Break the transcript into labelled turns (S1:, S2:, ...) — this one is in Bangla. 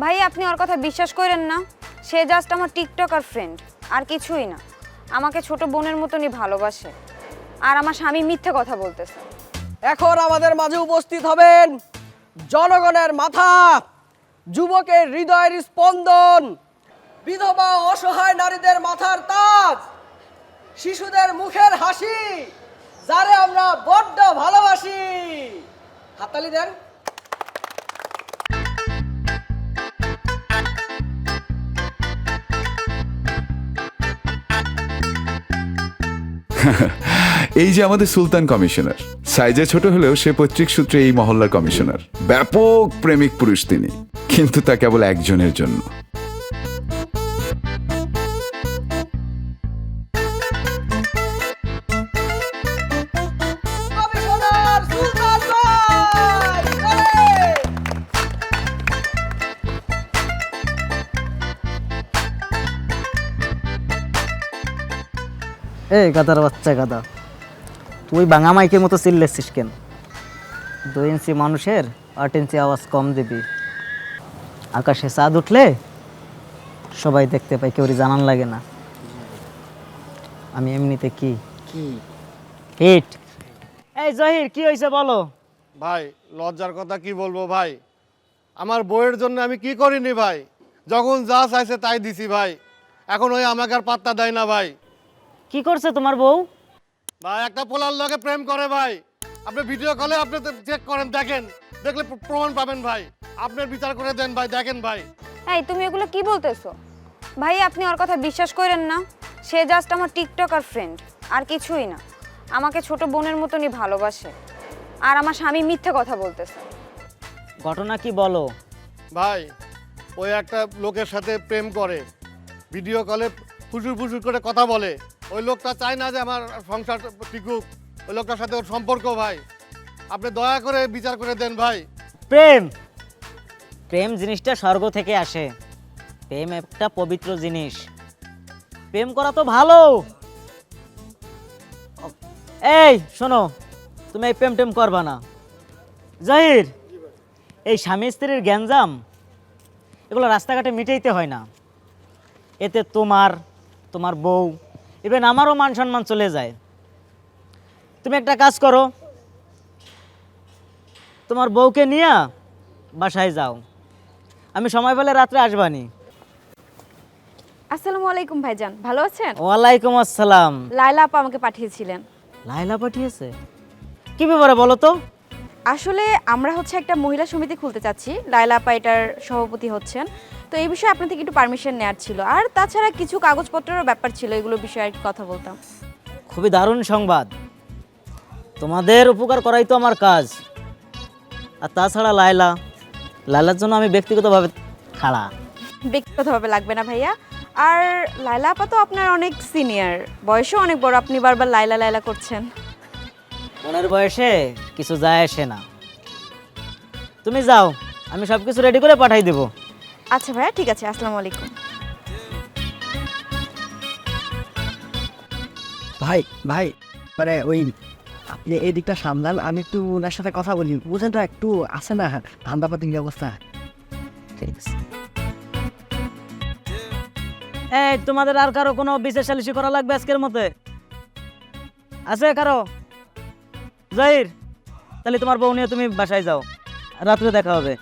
S1: ভাই, আপনি ওর কথা বিশ্বাস করেন না। সে জাস্ট আমার টিকটকার ফ্রেন্ড আর কিছুই না। আমাকে ছোট বোনের মতনই ভালোবাসে। আর আমার স্বামী মিথ্যে কথা বলতেছে।
S2: এখন আমাদের মাঝে উপস্থিত হবেন জনগণের মাথা, যুবকের হৃদয়ের স্পন্দন, বিধবা অসহায় নারীদের মাথার তাজ, শিশুদের মুখের হাসি, যারে আমরা বড্ড ভালোবাসি। হাতালি দেন।
S3: এই যে আমাদের সুলতান কমিশনার, সাইজে ছোট হলেও সে পৈতৃক সূত্রে এই মহল্লার কমিশনার। ব্যাপক প্রেমিক পুরুষ তিনি, কিন্তু তা কেবল একজনের জন্য।
S4: এই গাদার বাচ্চা গাদা তুই বাঙা মাইকের মতো চিল্লেছিস কেন? দুই ইঞ্চি মানুষের আট ইঞ্চি আওয়াজ কম দিবি। আকাশে চাঁদ উঠলে সবাই দেখতে পাই কেউ জানান লাগে না। আমি এমনিতে কি? কি? হিট। এই জহির কি হয়েছে বলো?
S5: ভাই লজ্জার কথা কি বলব ভাই? আমার বইয়ের জন্য আমি কি করিনি ভাই? যখন যা চাইছে তাই দিছি ভাই। এখন ওই আমাকে আর পাত্তা দেয় না ভাই।
S4: কি করছে তোমার বউ?
S5: ভাই একটা পোলার লগে প্রেম করে ভাই। আপনি ভিডিও কলে আপনি চেক করেন দেখেন। দেখলে প্রমাণ পাবেন ভাই। আপনার বিচার করে দেন ভাই দেখেন ভাই।
S1: এই তুমি এগুলো কি বলতেছো? ভাই আপনি ওর কথা বিশ্বাস করেন না। সে জাস্ট আমার টিকটক আর ফ্রেন্ড আর কিছুই না। আমাকে ছোট বোনের মতনই ভালোবাসে। আর আমার স্বামী মিথ্যে কথা বলতেছে।
S4: ঘটনা কি বলো?
S5: ভাই ওই একটা লোকের সাথে প্রেম করে। ভিডিও কলে ফুসুর ফুসুর করে কথা বলে। ওই লোকটা চায় না যে আমার সংসার টিকুক ওই লোকটার সাথে ওর সম্পর্ক ভাই। আপনি দয়া করে বিচার করে দেন ভাই।
S4: প্রেম! প্রেম জিনিসটা স্বর্গ থেকে আসে। প্রেম একটা পবিত্র জিনিস। প্রেম করা তো ভালো! এই, শোনো, তুমি এই প্রেম টেম করবা না। জাহির, এই স্বামী স্ত্রীর গ্যাঞ্জাম, এগুলো রাস্তাঘাটে মিটাইতে হয় না। এতে তোমার তোমার বউ ইভেন আমারও মান সম্মান চলে যায়। তুমি একটা কাজ করো। তোমার বউকে নিয়ে বাসায় যাও। আমি সময় পেলে রাত্রে আসবানি।
S6: আসসালামু আলাইকুম ভাইজান ভালো আছেন?
S4: ওয়ালাইকুম আসসালাম।
S6: লায়লা আপা আমাকে পাঠিয়েছিলেন।
S4: লাইলা পাঠিয়েছে? কি ব্যাপারে বলো তো?
S6: আসলে আমরা হচ্ছে একটা মহিলা সমিতি খুলতে চাচ্ছি। লায়লা আপা এটার সভাপতি হচ্ছেন। তো এই বিষয়ে আপনার থেকে একটু পারমিশন নেওয়ার ছিল। আর তাছাড়া কিছু কাগজপত্রেরও ব্যাপার ছিল এগুলো বিষয়ে আর কথা বলতাম।
S4: খুবই দারুণ সংবাদ। তোমাদের উপকার করাই তো আমার কাজ। আর তাছাড়া লাইলা লাইলার জন্য আমি ব্যক্তিগতভাবে খাড়া।
S6: ব্যক্তিগতভাবে লাগবে না ভাইয়া। আর লায়লা আপা তো আপনার অনেক সিনিয়র বয়সও অনেক বড়। আপনি বারবার লায়লা লায়লা করছেন।
S4: মনের বয়সে কিছু যায় আসে না। তুমি যাও আমি সব কিছু রেডি করে পাঠাই দেবো।
S6: আচ্ছা ভাইয়া ঠিক আছে আসসালামু আলাইকুম।
S7: ভাই ভাই মানে ওই আপনি এই দিকটা সামলান আমি একটু ওনার সাথে কথা বলি। বুঝেন তো একটু আছে না ধান্দাপাতি অবস্থা। ঠিক আছে
S4: এই তোমাদের আর কারও কোনো বিশেষ সালিশি করা লাগবে আজকের মতে? আছে কারও? জাহির তাহলে তোমার বউ নিয়ে তুমি বাসায় যাও। রাত্রে দেখা হবে।